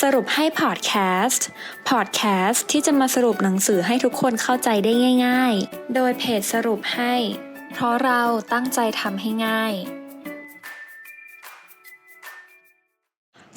สรุปให้พอดแคสต์ พอดแคสต์ที่จะมาสรุปหนังสือให้ทุกคนเข้าใจได้ง่าย ๆ โดยเพจสรุปให้ เพราะเราตั้งใจทำให้ง่าย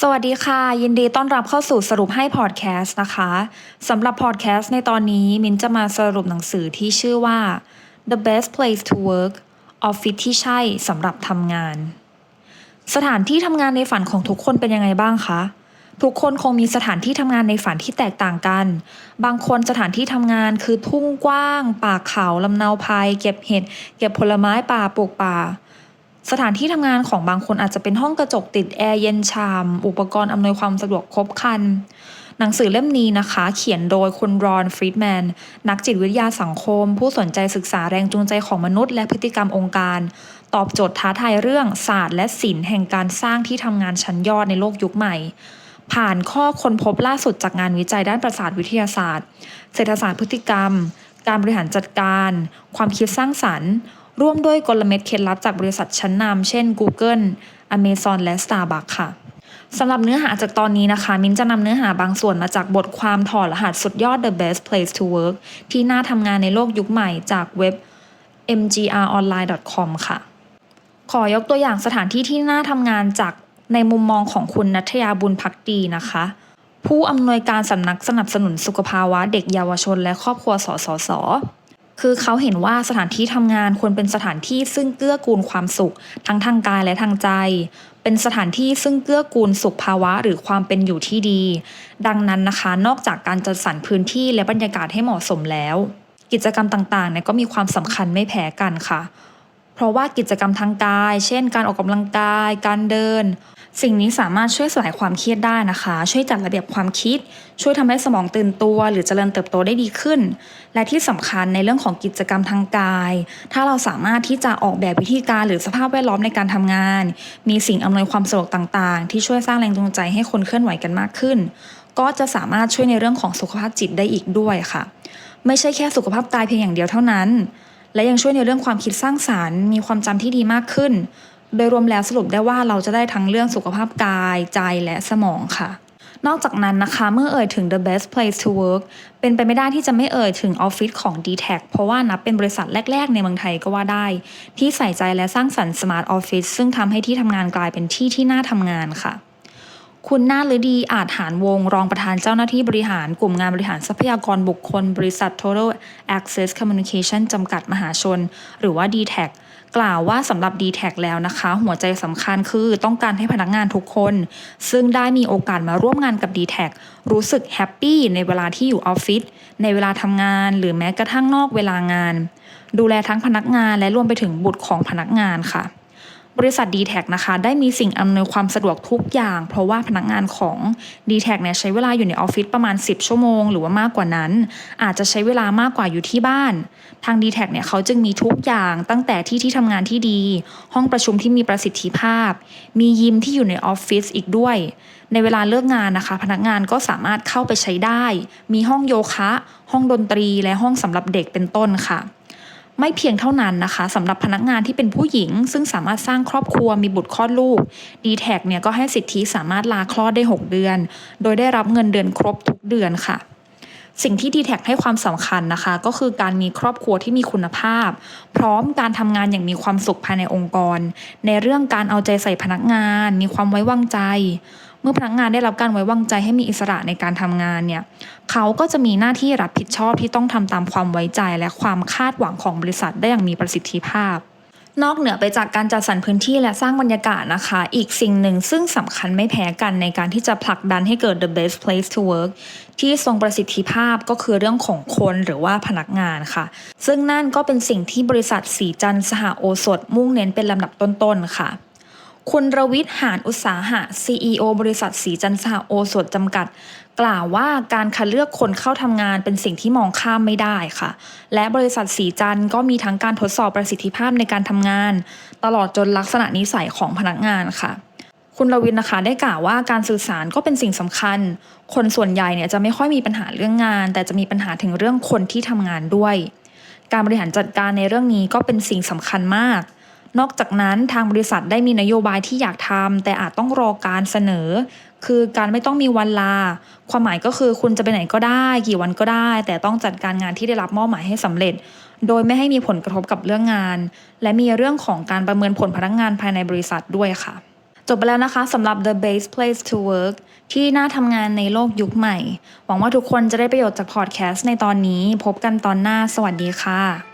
สวัสดีค่ะ ยินดีต้อนรับเข้าสู่สรุปให้พอดแคสต์นะคะสำหรับพอดแคสต์ในตอนนี้มินจะมาสรุปหนังสือที่ชื่อว่า The Best Place to Work ออฟฟิศที่ใช่สำหรับทำงาน สถานที่ทำงานในฝันของทุกคนเป็นยังไงบ้างคะ ทุกคนคงมีสถานที่ทำงานในฝันที่แตกต่างกัน บางคนสถานที่ทำงานคือทุ่งกว้าง ป่าเขาลำเนาภัย เก็บเห็ด เก็บผลไม้ป่าปลูกป่า สถานที่ทำงานของบางคนอาจจะเป็นห้องกระจกติดแอร์เย็นชาม อุปกรณ์อำนวยความสะดวกครบครัน หนังสือเล่มนี้นะคะ เขียนโดยคุณรอนฟรีดแมน นักจิตวิทยาสังคม ผู้สนใจศึกษาแรงจูงใจของมนุษย์ และพฤติกรรมองค์การตอบโจทย์ท้าทายเรื่องศาสตร์และศิลป์แห่งการสร้างที่ทำงานชั้นยอดในโลกยุคใหม่ ผ่านข้อค้นพบล่าสุดจากงานวิจัยด้านประสาทวิทยาศาสตร์ เศรษฐศาสตร์พฤติกรรม การบริหารจัดการ ความคิดสร้างสรรค์ ร่วมด้วยกลเม็ดเคล็ดลับจากบริษัทชั้นนำเช่น Google Amazon และ Starbucks ค่ะสำหรับเนื้อหาจากตอนนี้นะคะ มิ้นจะนำเนื้อหาบางส่วนมาจากบทความถอดรหัสสุดยอด The Best Place to Work ที่น่าทำงานในโลกยุคใหม่จากเว็บ mgronline.com ค่ะ ขอยกตัวอย่างสถานที่ที่น่าทำงานจาก ในมุมมองของคุณนัทยาบุญพักดีนะคะ ผู้อำนวยการสำนักสนับสนุนสุขภาวะเด็กเยาวชนและครอบครัวสสสคือเขาเห็นว่าสถานที่ทำงานควรเป็นสถานที่ซึ่งเกื้อกูลความสุข ทั้งทางกายและทางใจ เป็นสถานที่ซึ่งเกื้อกูลสุขภาวะหรือความเป็นอยู่ที่ดี ดังนั้นนะคะ นอกจากการจัดสรรพื้นที่และบรรยากาศให้เหมาะสมแล้ว กิจกรรมต่างๆเนี่ยก็มีความสำคัญไม่แพ้กันค่ะ เพราะว่ากิจกรรมทางกาย เช่น การออกกำลังกาย การเดิน สิ่งนี้สามารถช่วยสลายความเครียดได้นะคะ ช่วยจัดระเบียบความคิด ช่วยทำให้สมองตื่นตัว หรือเจริญเติบโตได้ดีขึ้น และที่สำคัญในเรื่องของกิจกรรมทางกาย ถ้าเราสามารถที่จะออกแบบวิธีการหรือสภาพแวดล้อมในการทำงาน มีสิ่งอำนวยความสะดวกต่างๆ ที่ช่วยสร้างแรงจูงใจให้คนเคลื่อนไหวกันมากขึ้น ก็จะสามารถช่วยในเรื่องของสุขภาพจิตได้อีกด้วยค่ะ ไม่ใช่แค่สุขภาพกายเพียงอย่างเดียวเท่านั้น และยังช่วยในเรื่องความคิดสร้างสารรค์ มีความจำที่ดีมากขึ้น โดยรวมแล้วสรุปได้ว่าเราจะได้ทั้งเรื่องสุขภาพกาย ใจและสมองค่ะ นอกจากนั้นนะคะ เมื่อเอ่ยถึง the best place to work เป็นไปไม่ได้ที่จะไม่เอ่ยถึงออฟฟิศของ d t แทเพราะว่านับเป็นบริษัทแรก ๆ ในเมืองไทยก็ว่าได้ ที่ใส่ใจและสร้างสรรค์ smart office ซึ่งทำให้ที่ทำงานกลายเป็นที่ที่น่าทำงานค่ะ คุณนาฤดีอาจหารวง รองประธานเจ้าหน้าที่บริหาร กลุ่มงานบริหารทรัพยากรบุคคล บริษัท Total Access Communication จำกัดมหาชน หรือว่า d t แทกล่าวว่าสำหรับ d t แทแล้วนะคะ หัวใจสำคัญคือต้องการให้พนักงานทุกคน ซึ่งได้มีโอกาสมาร่วมงานกับ d t แทรู้สึกแฮปปี้ในเวลาที่อยู่ออฟฟิศในเวลาทำงาน หรือแม้กระทั่งนอกเวลางาน ดูแลทั้งพนักงานและรวมไปถึงบุตรของพนักงานค่ะ บริษัท d t แทนะคะได้มีสิ่งอำนวยความสะดวกทุกอย่าง เพราะว่าพนักงานของ d t แทเนี่ยใช้เวลาอยู่ในออฟฟิศประมาณ 10 ชั่วโมงหรือว่ามากกว่านั้น อาจจะใช้เวลามากกว่าอยู่ที่บ้าน ทาง d t แทเนี่ยเขาจึงมีทุกอย่างตั้งแต่ที่ที่ทำงานที่ดี ห้องประชุมที่มีประสิทธิภาพ มียิมที่อยู่ในออฟฟิศอีกด้วย ในเวลาเลิกงานนะคะ พนักงานก็สามารถเข้าไปใช้ได้ มีห้องโยคะ ห้องดนตรีและห้องสำหรับเด็กเป็นต้นค่ะ ไม่เพียงเท่านั้นนะคะสำหรับพนักงานที่เป็นผู้หญิง ซึ่งสามารถสร้างครอบครัวมีบุตรคลอดลูก d t แทเนี่ยก็ให้สิทธิสามารถลาคลอดได้ 6 เดือน โดยได้รับเงินเดือนครบทุกเดือนค่ะ สิ่งที่ d t แทให้ความสำคัญนะคะ ก็คือการมีครอบครัวที่มีคุณภาพ พร้อมการทำงานอย่างมีความสุขภายในองค์กร ในเรื่องการเอาใจใส่พนักงาน มีความไว้วางใจ เมื่อพนักงานได้รับการไว้วางใจให้มีอิสระในการทำงานเนี่ยเขาก็จะมีหน้าที่รับผิดชอบที่ต้องทำตามความไว้ใจ และความคาดหวังของบริษัทได้อย่างมีประสิทธิภาพ นอกเหนือไปจากการจัดสรรพื้นที่และสร้างบรรยากาศนะคะ อีกสิ่งหนึ่งซึ่งสำคัญไม่แพ้กันในการที่จะผลักดันให้เกิด the best place to work ที่ทรงประสิทธิภาพก็คือเรื่องของคนหรือว่าพนักงานค่ะ ซึ่งนั่นก็เป็นสิ่งที่บริษัทสีจันสหโอสถมุ่งเน้นเป็นลำดับต้นๆค่ะ คุณรวิทย์หานอุตสาหะ CEO บริษัทสีจันทร์สหโอสถจำกัด กล่าวว่าการคัดเลือกคนเข้าทำงานเป็นสิ่งที่มองข้ามไม่ได้ค่ะ และบริษัทสีจันก็มีทั้งการทดสอบประสิทธิภาพในการทำงาน ตลอดจนลักษณะนิสัยของพนักงานค่ะ คุณรวินนะคะได้กล่าวว่าการสื่อสารก็เป็นสิ่งสำคัญ คนส่วนใหญ่เนี่ยจะไม่ค่อยมีปัญหาเรื่องงาน แต่จะมีปัญหาถึงเรื่องคนที่ทำงานด้วย การบริหารจัดการในเรื่องนี้ก็เป็นสิ่งสำคัญมาก นอกจากนั้นทางบริษัทได้มีนโยบายที่อยากทำแต่อาจต้องรอการเสนอ คือการไม่ต้องมีวันลา ความหมายก็คือคุณจะไปไหนก็ได้ กี่วันก็ได้ แต่ต้องจัดการงานที่ได้รับมอบหมายให้สำเร็จ โดยไม่ให้มีผลกระทบกับเรื่องงาน และมีเรื่องของการประเมินผลพนักงานภายในบริษัทด้วยค่ะจบไปแล้วนะคะสำหรับ The Best Place to Work ที่น่าทำงานในโลกยุคใหม่ หวังว่าทุกคนจะได้ประโยชน์จากพอดแคสต์ในตอนนี้ พบกันตอนหน้า สวัสดีค่ะ